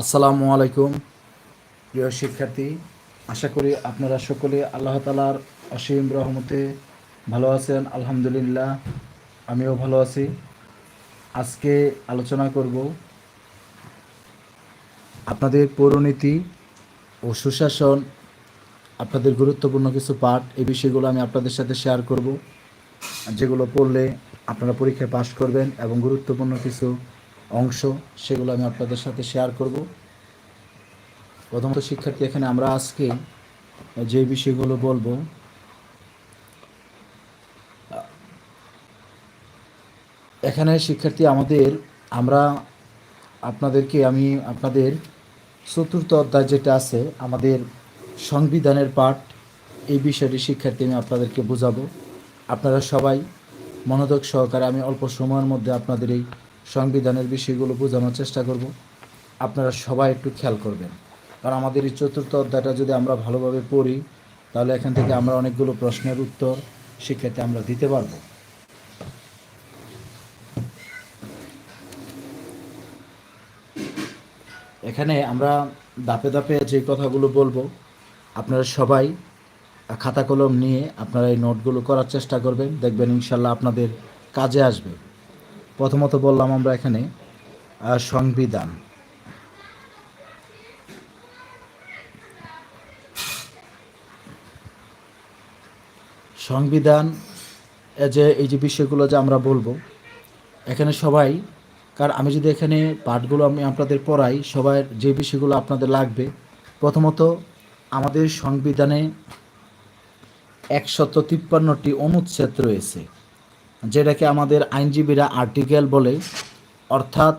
আসসালামু আলাইকুম, প্রিয় শিক্ষার্থী। আশা করি আপনারা সকলে আল্লাহ তালার অসীম রহমতে ভালো আছেন, আলহামদুলিল্লাহ, আমিও ভালো আছি। আজকে আলোচনা করব আপনাদের পৌরনীতি ও সুশাসন, আপনাদের গুরুত্বপূর্ণ কিছু পাঠ, এই বিষয়গুলো আমি আপনাদের সাথে শেয়ার করব। যেগুলো পড়লে আপনারা পরীক্ষায় পাশ করবেন এবং গুরুত্বপূর্ণ কিছু অংশ, সেগুলো আমি আপনাদের সাথে শেয়ার করব। প্রথমত শিক্ষার্থী, এখানে আমরা আজকে যে বিষয়গুলো বলব, এখানে শিক্ষার্থী, আমাদের, আমরা আপনাদেরকে, আমি আপনাদের চতুর্থ অধ্যায় যেটা আছে, আমাদের সংবিধানের পাঠ, এই বিষয়টি শিক্ষার্থী, আমি আপনাদেরকে বোঝাবো। আপনারা সবাই মনোযোগ সহকারে, আমি অল্প সময়ের মধ্যে আপনাদের এই সংবিধানের বিষয়গুলো বোঝানোর চেষ্টা করব। আপনারা সবাই একটু খেয়াল করবেন। কারণ আমাদের এই চতুর্থ অধ্যায়টা যদি আমরা ভালোভাবে পড়ি, তাহলে এখান থেকে আমরা অনেকগুলো প্রশ্নের উত্তর শিক্ষার্থী আমরা দিতে পারব। এখানে আমরা দাপে দাপে যে কথাগুলো বলব, আপনারা সবাই খাতা কলম নিয়ে আপনারা এই নোটগুলো করার চেষ্টা করবেন। দেখবেন ইনশাল্লাহ আপনাদের কাজে আসবে। প্রথমত বললাম আমরা এখানে সংবিধান। সংবিধান যে, এই যে বিষয়গুলো যে আমরা বলব, এখানে সবাই কারণ আমি যদি এখানে পাঠগুলো আমি আপনাদের পড়াই সবার যে বিষয়গুলো আপনাদের লাগবে, প্রথমত আমাদের সংবিধানে একশত তিপ্পান্নটি অনুচ্ছেদ রয়েছে। যেটাকে আমাদের আইনজীবীরা আর্টিকেল বলে, অর্থাৎ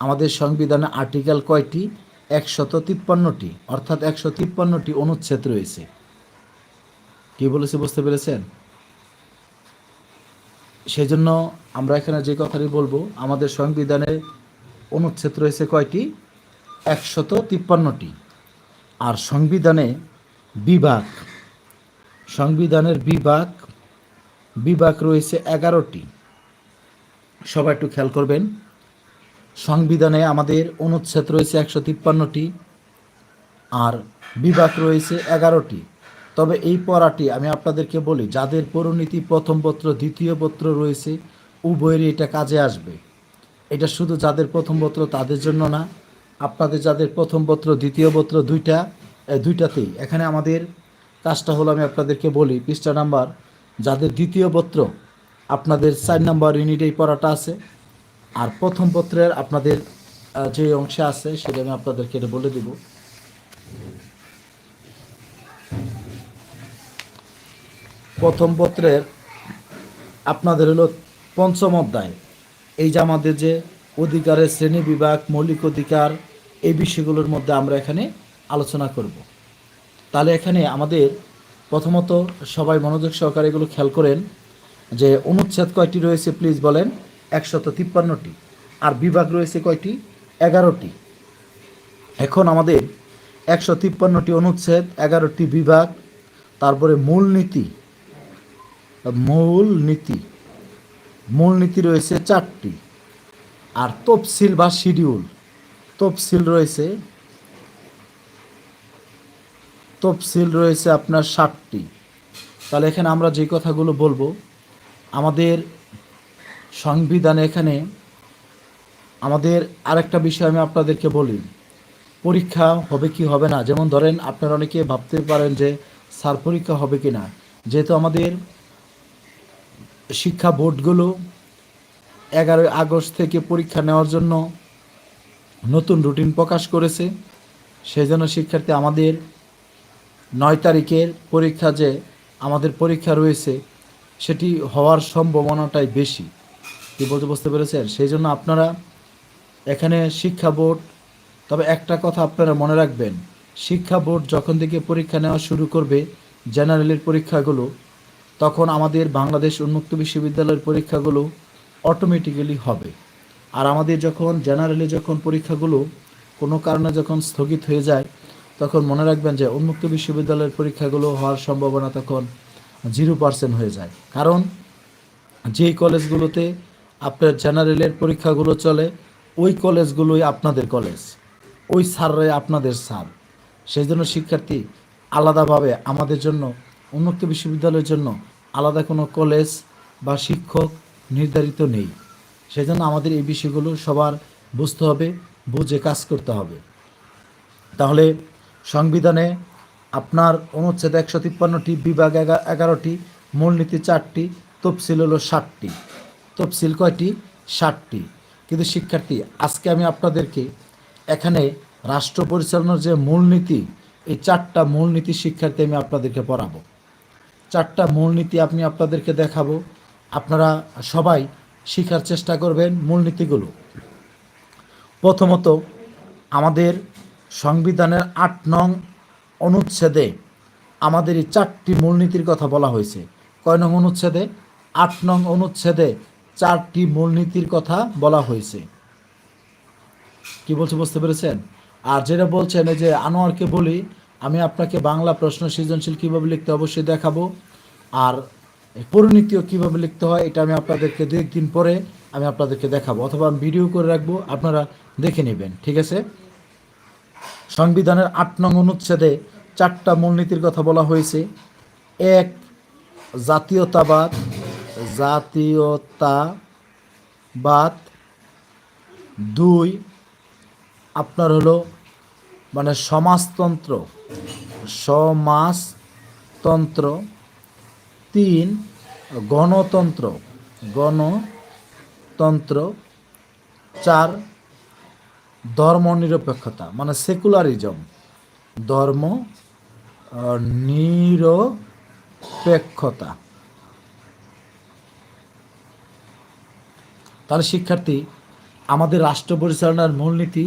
আমাদের সংবিধানে আর্টিকেল কয়টি? একশত তিপ্পান্নটি, অর্থাৎ একশো তিপ্পান্নটি অনুচ্ছেদ রয়েছে। কি বলেছে বুঝতে পেরেছেন? সেই জন্য আমরা এখানে যে কথাটি বলব, আমাদের সংবিধানে অনুচ্ছেদ রয়েছে কয়টি? একশত তিপ্পান্নটি। আর সংবিধানে বিভাগ, সংবিধানের বিভাগ বিভাগ রয়েছে এগারোটি। সবাই একটু খেয়াল করবেন। সংবিধানে আমাদের অনুচ্ছেদ রয়েছে একশো তিপ্পান্নটি আর বিভাগ রয়েছে এগারোটি। তবে এই পড়াটি আমি আপনাদেরকে বলি, যাদের পরিণীতি প্রথম পত্র, দ্বিতীয় পত্র রয়েছে, উভয়েরই এটা কাজে আসবে। এটা শুধু যাদের প্রথম পত্র, তাদের জন্য না, আপনাদের যাদের প্রথম পত্র, দ্বিতীয় পত্র, দুইটা দুইটাতেই। এখানে আমাদের কাজটা হলো আমি আপনাদেরকে বলি, পৃষ্ঠা নাম্বার যাদের দ্বিতীয় পত্র আপনাদের চার নাম্বার ইউনিটেই পড়াটা আছে, আর প্রথম পত্রের আপনাদের যে অংশে আছে সেটা আমি আপনাদেরকে এটা বলে দিব। প্রথম পত্রের আপনাদের হলো পঞ্চম অধ্যায়। এই যে আমাদের যে অধিকারের শ্রেণি বিভাগ, মৌলিক অধিকার, এই বিষয়গুলোর মধ্যে আমরা এখানে আলোচনা করব। তাহলে এখানে আমাদের প্রথমত সবাই মনোযোগ সহকারে এগুলো খেয়াল করেন যে অনুচ্ছেদ কয়টি রয়েছে প্লিজ বলেন। একশত তিপ্পান্নটি। আর বিভাগ রয়েছে কয়টি? এগারোটি। এখন আমাদের একশো তিপ্পান্নটি অনুচ্ছেদ, এগারোটি বিভাগ, তারপরে মূল নীতি মূল নীতি মূল নীতি রয়েছে চারটি। আর তফসিল বা শিডিউল। তফসিল রয়েছে তফসিল রয়েছে আপনার ষাটটি তাহলে এখানে আমরা যে কথাগুলো বলব, আমাদের সংবিধানে এখানে আমাদের আরেকটা বিষয় আমি আপনাদেরকে বলি। পরীক্ষা হবে কি হবে না? যেমন ধরেন আপনারা অনেকে ভাবতে পারেন যে স্যার পরীক্ষা হবে কি না। যেহেতু আমাদের শিক্ষা বোর্ডগুলো এগারোই আগস্ট থেকে পরীক্ষা নেওয়ার জন্য নতুন রুটিন প্রকাশ করেছে। সেই জন্য শিক্ষার্থী আমাদের নয় তারিখের পরীক্ষা যে আমাদের পরীক্ষা রয়েছে, সেটি হওয়ার সম্ভাবনাটাই বেশি। কি বলতে বুঝতে পেরেছেন? সেই জন্য আপনারা এখানে শিক্ষা বোর্ড, তবে একটা কথা আপনারা মনে রাখবেন, শিক্ষা বোর্ড যখন থেকে পরীক্ষা নেওয়া শুরু করবে, জেনারেলের পরীক্ষাগুলো, তখন আমাদের বাংলাদেশ উন্মুক্ত বিশ্ববিদ্যালয়ের পরীক্ষাগুলো অটোমেটিক্যালি হবে। আর আমাদের যখন, জেনারেলি যখন পরীক্ষাগুলো কোনো কারণে যখন স্থগিত হয়ে যায় তখন মনে রাখবেন যে উন্মুক্ত বিশ্ববিদ্যালয়ের পরীক্ষাগুলো হওয়ার সম্ভাবনা তখন জিরো পার্সেন্ট হয়ে যায়। কারণ যেই কলেজগুলোতে আপনার জেনারেলের পরীক্ষাগুলো চলে, ওই কলেজগুলোই আপনাদের কলেজ। ওই স্যাররাই আপনাদের স্যার। সেই জন্য শিক্ষার্থী আলাদাভাবে আমাদের জন্য, উন্মুক্ত বিশ্ববিদ্যালয়ের জন্য আলাদা কোনো কলেজ বা শিক্ষক নির্ধারিত নেই। সেই জন্য আমাদের এই বিষয়গুলো সবার বুঝতে হবে, বুঝে কাজ করতে হবে। তাহলে সংবিধানে আপনার অনুচ্ছেদ একশো তিপ্পান্নটি, বিভাগ এগা- এগারোটি, মূলনীতি চারটি, তফসিল হলো ষাটটি। তফসিল কয়টি? ষাটটি। কিন্তু শিক্ষার্থী, আজকে আমি আপনাদেরকে এখানে রাষ্ট্র পরিচালনার যে মূলনীতি, এই চারটা মূলনীতি শিক্ষার্থী আমি আপনাদেরকে পড়াবো। চারটা মূলনীতি আমি আপনাদেরকে দেখাবো। আপনারা সবাই শেখার চেষ্টা করবেন মূলনীতিগুলো। প্রথমত, আমাদের সংবিধানের আট নং অনুচ্ছেদে আমাদের এই চারটি মূলনীতির কথা বলা হয়েছে। কয় নং অনুচ্ছেদে? আট নং অনুচ্ছেদে চারটি মূলনীতির কথা বলা হয়েছে। কি বলছে বুঝতে পেরেছেন? আর যেটা বলছেন এই যে আনোয়ারকে বলি, আমি আপনাকে বাংলা প্রশ্ন সৃজনশীল কীভাবে লিখতে অবশ্যই দেখাবো। আর পরিণীতিও কীভাবে লিখতে হয় এটা আমি আপনাদেরকে দু একদিন পরে আমি আপনাদেরকে দেখাবো। অথবা আমি ভিডিও করে রাখব, আপনারা দেখে নেবেন। ঠিক আছে? সংবিধানের আট নং অনুচ্ছেদে চারটা মূলনীতির কথা বলা হয়েছে। এক, জাতীয়তাবাদ জাতীয়তাবাদ। দুই, আপনার হলো মানে সমাজতন্ত্র সমাজতন্ত্র। তিন, গণতন্ত্র গণতন্ত্র। চার ধর্মনিরপেক্ষতা মানে সেকুলারিজম ধর্ম নিরপেক্ষতা। তাহলে শিক্ষার্থী, আমাদের রাষ্ট্র পরিচালনার মূলনীতি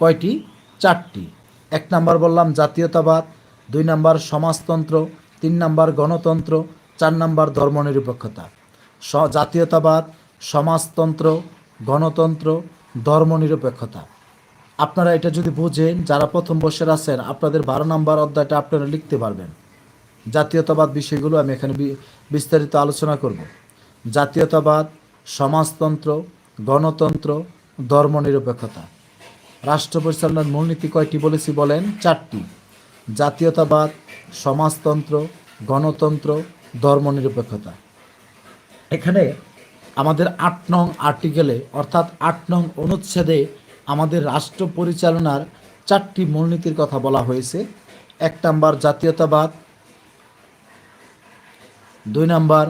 কয়টি? চারটি। এক নাম্বার বললাম জাতীয়তাবাদ, দুই নাম্বার সমাজতন্ত্র, তিন নাম্বার গণতন্ত্র, চার নাম্বার ধর্মনিরপেক্ষতা। জাতীয়তাবাদ, সমাজতন্ত্র, গণতন্ত্র, ধর্মনিরপেক্ষতা। আপনারা এটা যদি বুঝেন, যারা প্রথম বর্ষের আছেন, আপনাদের বারো নাম্বার অধ্যায়টা আপনারা লিখতে পারবেন। জাতীয়তাবাদ বিষয়গুলো আমি এখানে বিস্তারিত আলোচনা করব। জাতীয়তাবাদ, সমাজতন্ত্র, গণতন্ত্র, ধর্মনিরপেক্ষতা। রাষ্ট্র পরিচালনার মূলনীতি কয়টি বলেছি বলেন, চারটি। জাতীয়তাবাদ, সমাজতন্ত্র, গণতন্ত্র, ধর্মনিরপেক্ষতা। এখানে আমাদের আট নং আর্টিকেলে, অর্থাৎ আট নং অনুচ্ছেদে আমাদের রাষ্ট্র পরিচালনার চারটি মূলনীতির কথা বলা হয়েছে। এক নাম্বার জাতীয়তাবাদ, দুই নাম্বার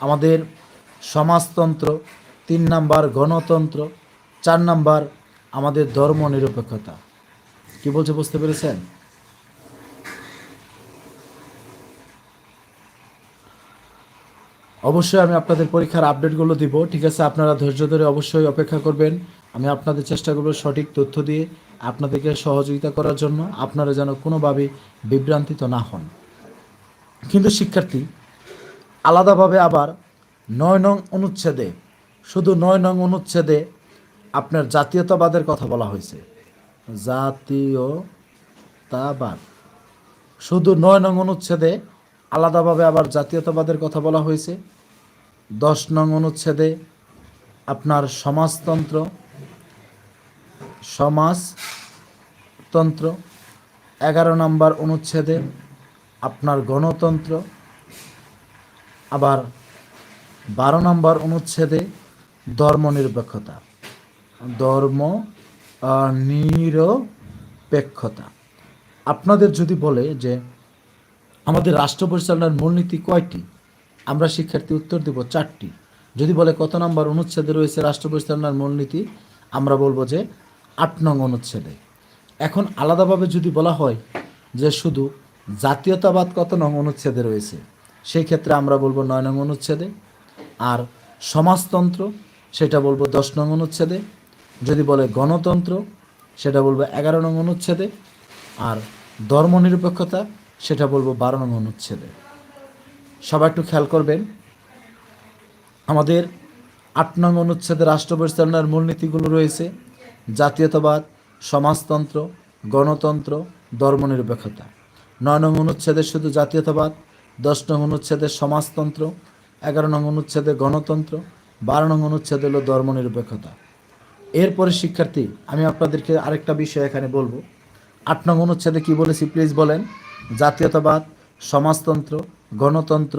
আমাদের সমাজতন্ত্র, তিন নাম্বার গণতন্ত্র, চার নাম্বার আমাদের ধর্ম নিরপেক্ষতা কি বলছে বুঝতে পেরেছেন? অবশ্যই আমি আপনাদের পরীক্ষার আপডেটগুলো দিব। ঠিক আছে, আপনারা ধৈর্য ধরে অবশ্যই অপেক্ষা করবেন। আমি আপনাদের চেষ্টা করব সঠিক তথ্য দিয়ে আপনাদেরকে সহযোগিতা করার জন্য আপনারা যেন কোনোভাবে বিভ্রান্তিত না হন। কিন্তু শিক্ষার্থী, আলাদাভাবে আবার নয় নং অনুচ্ছেদে, শুধু নয় নং অনুচ্ছেদে আপনার জাতীয়তাবাদের কথা বলা হয়েছে। জাতীয়তাবাদ। শুধু নয় নং অনুচ্ছেদে আলাদাভাবে আবার জাতীয়তাবাদের কথা বলা হয়েছে। দশ নং অনুচ্ছেদে আপনার সমাজতন্ত্র সমাজতন্ত্র। এগারো নম্বর অনুচ্ছেদে আপনার গণতন্ত্র। আবার বারো নম্বর অনুচ্ছেদে ধর্মনিরপেক্ষতা। ধর্ম নিরপেক্ষতা আপনাদের যদি বলে যে আমাদের রাষ্ট্র পরিচালনার মূলনীতি কয়টি? আমরা শিক্ষার্থী উত্তর দেব চারটি। যদি বলে কত নম্বর অনুচ্ছেদে রয়েছে রাষ্ট্র পরিচালনার মূলনীতি, আমরা বলব যে আট নং অনুচ্ছেদে। এখন আলাদাভাবে যদি বলা হয় যে শুধু জাতীয়তাবাদ কত নং অনুচ্ছেদে রয়েছে, সেই ক্ষেত্রে আমরা বলব নয় নং অনুচ্ছেদে। আর সমাজতন্ত্র, সেটা বলব দশ নং অনুচ্ছেদে। যদি বলে গণতন্ত্র, সেটা বলব এগারো নং অনুচ্ছেদে। আর ধর্মনিরপেক্ষতা সেটা বলব বারো নং অনুচ্ছেদে। সবাই একটু খেয়াল করবেন, আমাদের আট নং অনুচ্ছেদে রাষ্ট্র পরিচালনার মূলনীতিগুলো রয়েছে, জাতীয়তাবাদ, সমাজতন্ত্র, গণতন্ত্র, ধর্মনিরপেক্ষতা। নয় নং অনুচ্ছেদে শুধু জাতীয়তাবাদ, দশ নং অনুচ্ছেদে সমাজতন্ত্র, এগারো নং অনুচ্ছেদে গণতন্ত্র, বারো নং অনুচ্ছেদে হলো ধর্মনিরপেক্ষতা। এরপরে শিক্ষার্থী, আমি আপনাদেরকে আরেকটা বিষয় এখানে বলব। আট নং অনুচ্ছেদে কি বলেছি প্লিজ বলেন। জাতীয়তাবাদ, সমাজতন্ত্র, গণতন্ত্র,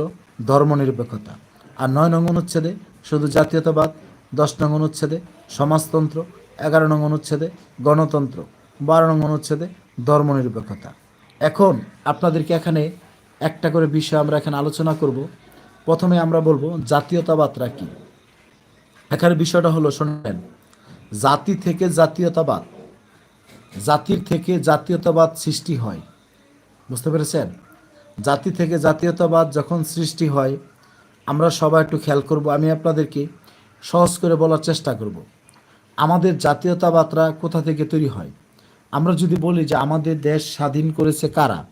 ধর্মনিরপেক্ষতা। আর নয় নং অনুচ্ছেদে শুধু জাতীয়তাবাদ, দশ নং অনুচ্ছেদে সমাজতন্ত্র, এগারো নং অনুচ্ছেদে গণতন্ত্র, বারো নং অনুচ্ছেদে ধর্মনিরপেক্ষতা। এখন আপনাদেরকে এখানে একটা করে বিষয় আমরা এখানে আলোচনা করব। প্রথমে আমরা বলব জাতীয়তাবাদরা কি। এখানে বিষয়টা হলো, শোনেন, জাতি থেকে জাতীয়তাবাদ জাতির থেকে জাতীয়তাবাদ সৃষ্টি হয়। বুঝতে পেরেছেন? জাতি থেকে জাতীয়তাবাদ যখন সৃষ্টি হয়, আমরা সবাই একটু খেয়াল করব। আমি আপনাদেরকে সহজ করে বলার চেষ্টা করব। আমাদের জাতীয়তাবাদরা কোথা থেকে তৈরি হয়? আমরা যদি বলি যে আমাদের দেশ স্বাধীন করেছে কারা?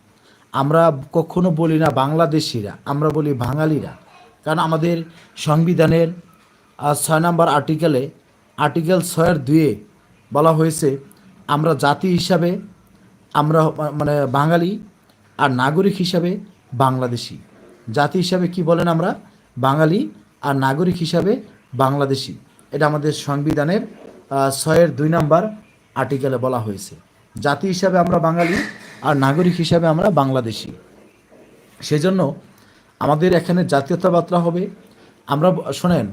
আমরা কখনো বলি না বাংলাদেশিরা, আমরা বলি বাঙালিরা। কারণ আমাদের সংবিধানের ছয় নম্বর আর্টিকেলে, আর্টিকেল ছয়ের দুয়ে বলা হয়েছে আমরা জাতি হিসাবে, আমরা মানে বাঙালি আর নাগরিক হিসাবে বাংলাদেশি। জাতি হিসাবে কি বলেন আমরা? বাঙালি আর নাগরিক হিসাবে বাংলাদেশি। এটা আমাদের সংবিধানের ছয়ের দুই নাম্বার আর্টিকেলে বলা হয়েছে। জাতি হিসাবে আমরা বাঙালি আর নাগরিক হিসাবে আমরা বাংলাদেশি। সেজন্য আমাদের এখানে জাতীয়তাবাদরা হবে। আমরা শোনেন,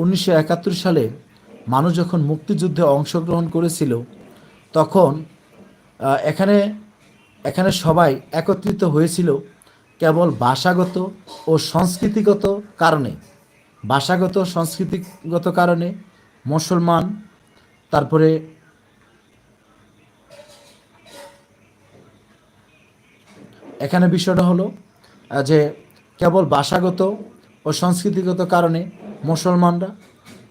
উনিশশো একাত্তর সালে মানুষ যখন মুক্তিযুদ্ধে অংশগ্রহণ করেছিল তখন এখানে এখানে সবাই একত্রিত হয়েছিল কেবল ভাষাগত ও সংস্কৃতিগত কারণে। ভাষাগত, সংস্কৃতিগত কারণে মুসলমান, তারপরে এখানে বিষয়টা হলো যে কেবল ভাষাগত ও সংস্কৃতিগত কারণে মুসলমানরা,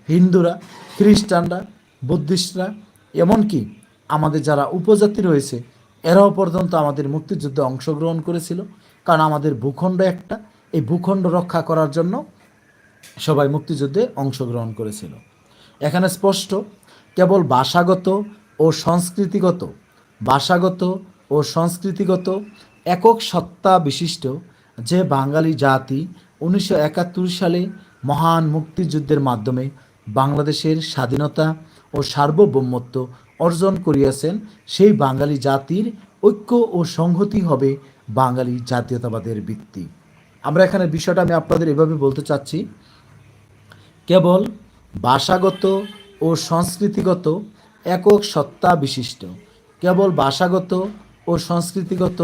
হিন্দুরা, খ্রিস্টানরা, বুদ্ধিস্টরা, এমনকি আমাদের যারা উপজাতি রয়েছে, এরাও পর্যন্ত আমাদের মুক্তিযুদ্ধে অংশগ্রহণ করেছিল। কারণ আমাদের ভূখণ্ড একটা, এই ভূখণ্ড রক্ষা করার জন্য সবাই মুক্তিযুদ্ধে অংশগ্রহণ করেছিল। এখানে স্পষ্ট, কেবল ভাষাগত ও সংস্কৃতিগত, ভাষাগত ও সংস্কৃতিগত একক সত্তা বিশিষ্ট যে বাঙালি জাতি উনিশশো একাত্তর সালে মহান মুক্তিযুদ্ধের মাধ্যমে বাংলাদেশের স্বাধীনতা ও সার্বভৌমত্ব অর্জন করিয়াছেন, সেই বাঙালি জাতির ঐক্য ও সংহতি হবে বাঙালি জাতীয়তাবাদের ভিত্তি। আমরা এখানে বিষয়টা আমি আপনাদের এভাবে বলতে চাচ্ছি। কেবল ভাষাগত ও সংস্কৃতিগত একক সত্তা বিশিষ্ট। কেবল ভাষাগত ও সংস্কৃতিগত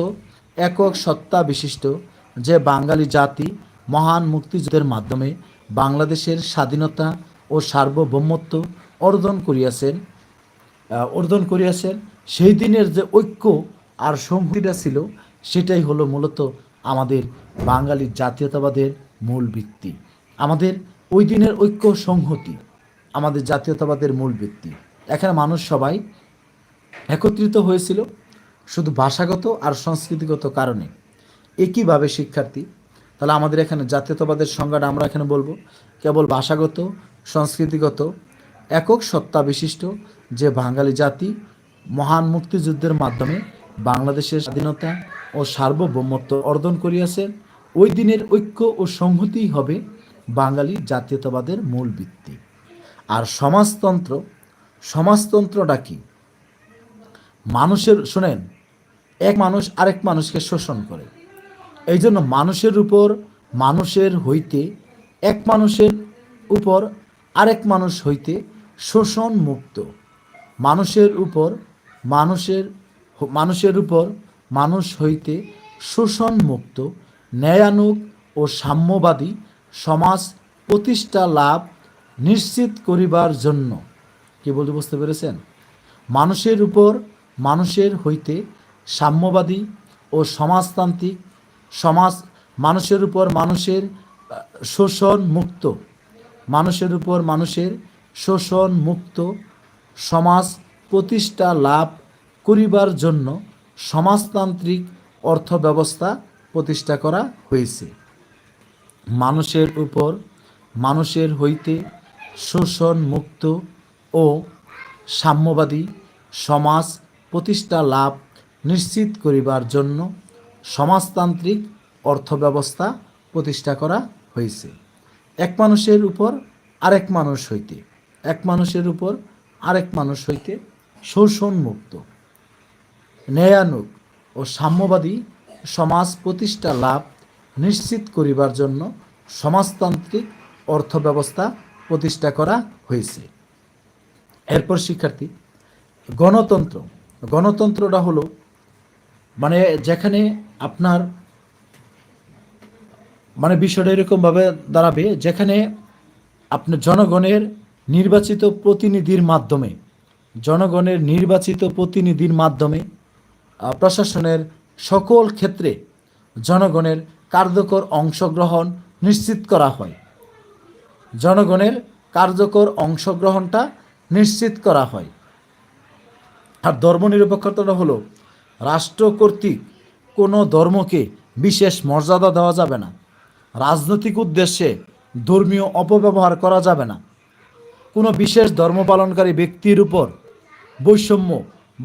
একক সত্তা বিশিষ্ট যে বাঙালি জাতি মহান মুক্তিযুদ্ধের মাধ্যমে বাংলাদেশের স্বাধীনতা ও সার্বভৌমত্ব অর্জন করিয়াছেন অর্জন করিয়াছেন। সেই দিনের যে ঐক্য আর সংহতিটা ছিল, সেটাই হলো মূলত আমাদের বাঙালি জাতীয়তাবাদের মূল ভিত্তি। আমাদের ওই দিনের ঐক্য সংহতি আমাদের জাতীয়তাবাদের মূল ভিত্তি। এখানে মানুষ সবাই একত্রিত হয়েছিল শুধু ভাষাগত আর সংস্কৃতিগত কারণে। একইভাবে শিক্ষার্থী, তাহলে আমাদের এখানে জাতীয়তাবাদের সংজ্ঞাটা আমরা এখানে বলব। কেবল ভাষাগত, সংস্কৃতিগত, একক সত্তা বিশিষ্ট যে বাঙালি জাতি মহান মুক্তিযুদ্ধের মাধ্যমে বাংলাদেশের স্বাধীনতা ও সার্বভৌমত্ব অর্জন করিয়াছে, ওই দিনের ঐক্য ও সংহতি হবে বাঙালি জাতীয়তাবাদের মূল ভিত্তি। আর সমাজতন্ত্র, সমাজতন্ত্রটা কি? মানুষের, শোনেন, এক মানুষ আরেক মানুষকে শোষণ করে। এই জন্য মানুষের উপর মানুষের হইতে, এক মানুষের উপর আরেক মানুষ হইতে শোষণ মুক্ত মানুষের উপর, মানুষের মানুষের উপর মানুষ হইতে শোষণ মুক্ত ন্যায়ানুগ ও সাম্যবাদী সমাজ প্রতিষ্ঠা লাভ নিশ্চিত করিবার জন্য। কি বলতে বুঝতে পেরেছেন? মানুষের উপর মানুষের হইতে সাম্যবাদী ও সমাজতান্ত্রিক সমাজ, মানুষের উপর মানুষের শোষণ মুক্ত মানুষের উপর মানুষের শোষণ মুক্ত সমাজ প্রতিষ্ঠা লাভ করিবার জন্য সমাজতান্ত্রিক অর্থব্যবস্থা প্রতিষ্ঠা করা হয়েছে। মানুষের উপর, মানুষের হইতে শোষণ মুক্ত ও সাম্যবাদী সমাজ প্রতিষ্ঠা লাভ নিশ্চিত করিবার জন্য সমাজতান্ত্রিক অর্থব্যবস্থা প্রতিষ্ঠা করা হয়েছে। এক মানুষের উপর আরেক মানুষ হইতে, এক মানুষের উপর আরেক মানুষ হইতে শোষণমুক্ত, ন্যায়ানুগ ও সাম্যবাদী সমাজ প্রতিষ্ঠা লাভ নিশ্চিত করিবার জন্য সমাজতান্ত্রিক অর্থব্যবস্থা প্রতিষ্ঠা করা হয়েছে এরপর শিক্ষার্থী, গণতন্ত্র। গণতন্ত্রটা হলো মানে যেখানে আপনার মানে বিষয়টা এরকমভাবে দাঁড়াবে, যেখানে আপনার জনগণের নির্বাচিত প্রতিনিধির মাধ্যমে, জনগণের নির্বাচিত প্রতিনিধির মাধ্যমে প্রশাসনের সকল ক্ষেত্রে জনগণের কার্যকর অংশগ্রহণ নিশ্চিত করা হয়। জনগণের কার্যকর অংশগ্রহণটা নিশ্চিত করা হয়। আর ধর্মনিরপেক্ষতাটা হলো, রাষ্ট্র কর্তৃক কোনো ধর্মকে বিশেষ মর্যাদা দেওয়া যাবে না। রাজনৈতিক উদ্দেশ্যে ধর্মীয় অপব্যবহার করা যাবে না। কোনো বিশেষ ধর্ম পালনকারী ব্যক্তির উপর বৈষম্য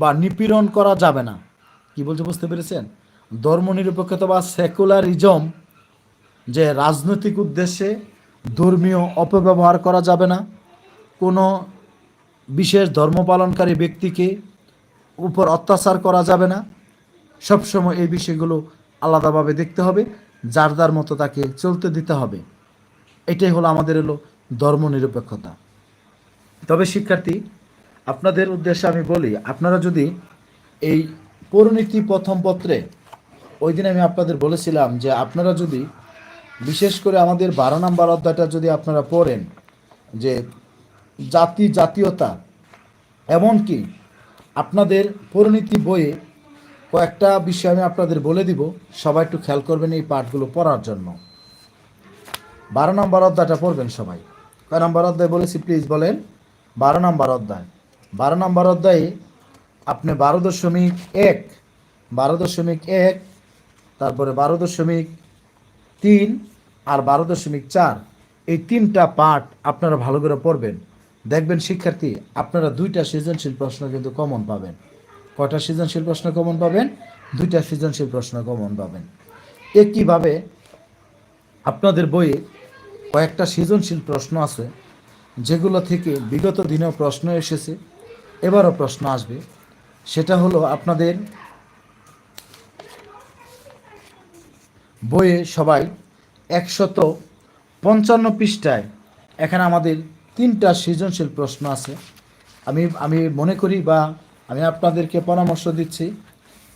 বা নিপীড়ন করা যাবে না। কি বলছে বুঝতে পেরেছেন? ধর্মনিরপেক্ষতা বা সেকুলারিজম যে রাজনৈতিক উদ্দেশ্যে ধর্মীয় অপব্যবহার করা যাবে না, কোনো বিশেষ ধর্ম পালনকারী ব্যক্তিকে উপর অত্যাচার করা যাবে না। সবসময় এই বিষয়গুলো আলাদাভাবে দেখতে হবে, যার যার মতো তাকে চলতে দিতে হবে। এটাই হলো আমাদের হলো ধর্মনিরপেক্ষতা। তবে শিক্ষার্থী, আপনাদের উদ্দেশ্যে আমি বলি, আপনারা যদি এই পরিণীতি প্রথম পত্রে, ওই দিন আমি আপনাদের বলেছিলাম যে আপনারা যদি বিশেষ করে আমাদের বারো নাম্বার অধ্যায়টা যদি আপনারা পড়েন, যে জাতি জাতীয়তা, এমনকি আপনাদের পরিণীতি বইয়ে কয়েকটা বিষয় আমি আপনাদের বলে দিব, সবাই একটু খেয়াল করবেন এই পাঠগুলো পড়ার জন্য। বারো নম্বর অধ্যায়টা পড়বেন সবাই। কয় নম্বর অধ্যায় বলেছি প্লিজ বলেন। বারো নম্বর অধ্যায়। বারো নম্বর অধ্যায়ে আপনি বারো দশমিক এক, বারো দশমিক এক, তারপরে বারো দশমিক তিন আর বারো দশমিক চার, এই তিনটা পাঠ আপনারা ভালো করে পড়বেন। দেখবেন, শিক্ষার্থী, আপনারা দুইটা সৃজনশীল প্রশ্ন কিন্তু কমন পাবেন। কয়টা সৃজনশীল প্রশ্ন কমন পাবেন? দুইটা সৃজনশীল প্রশ্ন কমন পাবেন। একইভাবে আপনাদের বইয়ে কয়েকটা সৃজনশীল প্রশ্ন আছে। যেগুলো থেকে বিগত দিনেও প্রশ্ন এসেছে, এবারও প্রশ্ন আসবে। সেটা হলো আপনাদের বইয়ে সবাই একশত পঞ্চান্ন পৃষ্ঠায় এখানে আমাদের তিনটা সৃজনশীল প্রশ্ন আছে। আমি আমি মনে করি বা আমি আপনাদেরকে পরামর্শ দিচ্ছি,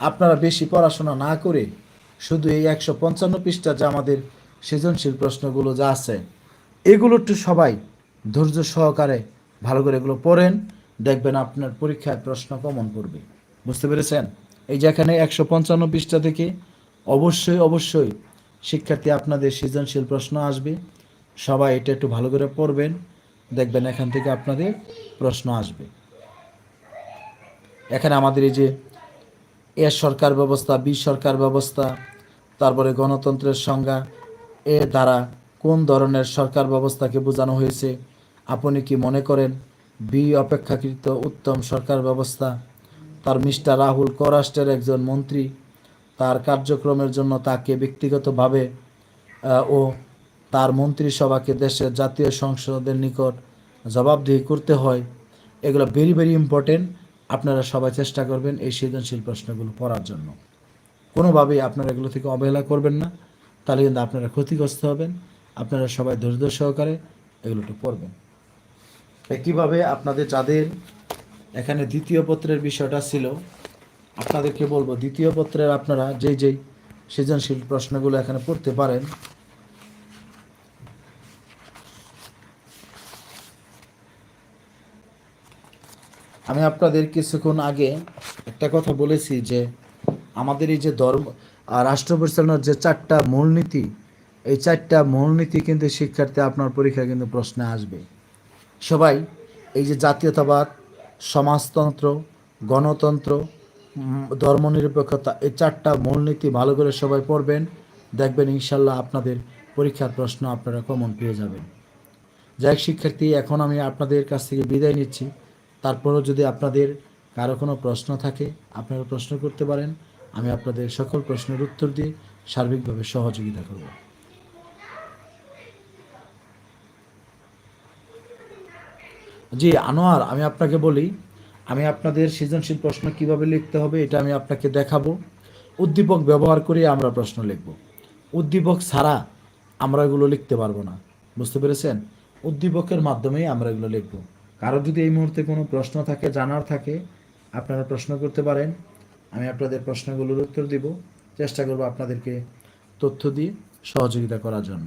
আপনারা বেশি পড়াশোনা না করে শুধু এই একশো পঞ্চান্ন পৃষ্ঠা যে আমাদের সৃজনশীল প্রশ্নগুলো যা আছে, এগুলো একটু সবাই ধৈর্য সহকারে ভালো করে এগুলো পড়েন, দেখবেন আপনার পরীক্ষায় প্রশ্ন কমন পড়বে। বুঝতে পেরেছেন? এই যে এখানে একশো পঞ্চান্ন পৃষ্ঠা থেকে অবশ্যই অবশ্যই শিক্ষার্থী আপনাদের সৃজনশীল প্রশ্ন আসবে। সবাই এটা একটু ভালো করে পড়বেন, দেখবেন এখান থেকে আপনাদের প্রশ্ন আসবে। এখানে আমাদের এই যে এ সরকার ব্যবস্থা, বি সরকার ব্যবস্থা, তারপরে গণতন্ত্রের সংজ্ঞা, এ দ্বারা কোন ধরনের সরকার ব্যবস্থাকে বোঝানো হয়েছে আপনি কি মনে করেন বি অপেক্ষাকৃত উত্তম সরকার ব্যবস্থা? তার মিস্টার রাহুল করাষ্ট্রের একজন মন্ত্রী, তার কার্যক্রমের জন্য তাকে ব্যক্তিগতভাবে ও তার মন্ত্রিসভাকে দেশের জাতীয় সংসদের নিকট জবাবদিহি করতে হয়। এগুলো ভেরি ভেরি ইম্পর্টেন্ট আপনারা সবাই চেষ্টা করবেন এই সৃজনশীল প্রশ্নগুলো পড়ার জন্য। কোনোভাবেই আপনারা এগুলো থেকে অবহেলা করবেন না। তাহলে কিন্তু আপনারা ক্ষতিগ্রস্ত হবেন। আপনারা সবাই ধৈর্য সহকারে এগুলো একটু পড়বেন। একইভাবে আপনাদের যাদের এখানে দ্বিতীয় পত্রের বিষয়টা ছিল, আপনাদেরকে বলব, দ্বিতীয় পত্রের আপনারা যেই যেই সৃজনশীল প্রশ্নগুলো এখানে পড়তে পারেন, আমি আপনাদের কিছুক্ষণ আগে একটা কথা বলেছি যে আমাদের এই যে ধর্ম রাষ্ট্র পরিচালনার যে চারটা মূলনীতি, এই চারটা মূলনীতি কিন্তু শিক্ষার্থী আপনার পরীক্ষায় কিন্তু প্রশ্নে আসবে। সবাই, এই যে জাতীয়তাবাদ, সমাজতন্ত্র, গণতন্ত্র ধর্মনিরপেক্ষতা, এই চারটা মূলনীতি ভালো করে সবাই পড়বেন, দেখবেন ইনশাল্লাহ আপনাদের পরীক্ষার প্রশ্ন আপনারা কমন পেয়ে যাবেন। যাই শিক্ষার্থী, এখন আমি আপনাদের কাছ থেকে বিদায় নিচ্ছি। তারপরেও যদি আপনাদের কারও কোনো প্রশ্ন থাকে, আপনারা প্রশ্ন করতে পারেন। আমি আপনাদের সকল প্রশ্নের উত্তর দিয়ে সার্বিকভাবে সহযোগিতা করব। জি, আনোয়ার, আমি আপনাকে বলি, আমি আপনাদের সৃজনশীল প্রশ্ন কীভাবে লিখতে হবে এটা আমি আপনাকে দেখাবো। উদ্দীপক ব্যবহার করে আমরা প্রশ্ন লিখব। উদ্দীপক ছাড়া আমরা এগুলো লিখতে পারব না। বুঝতে পেরেছেন? উদ্দীপকের মাধ্যমেই আমরা এগুলো লিখব। কারও যদি এই মুহূর্তে কোনো প্রশ্ন থাকে, জানার থাকে, আপনারা প্রশ্ন করতে পারেন। আমি আপনাদের প্রশ্নগুলোর উত্তর দিব। চেষ্টা করব আপনাদেরকে তথ্য দিয়ে সহযোগিতা করার জন্য।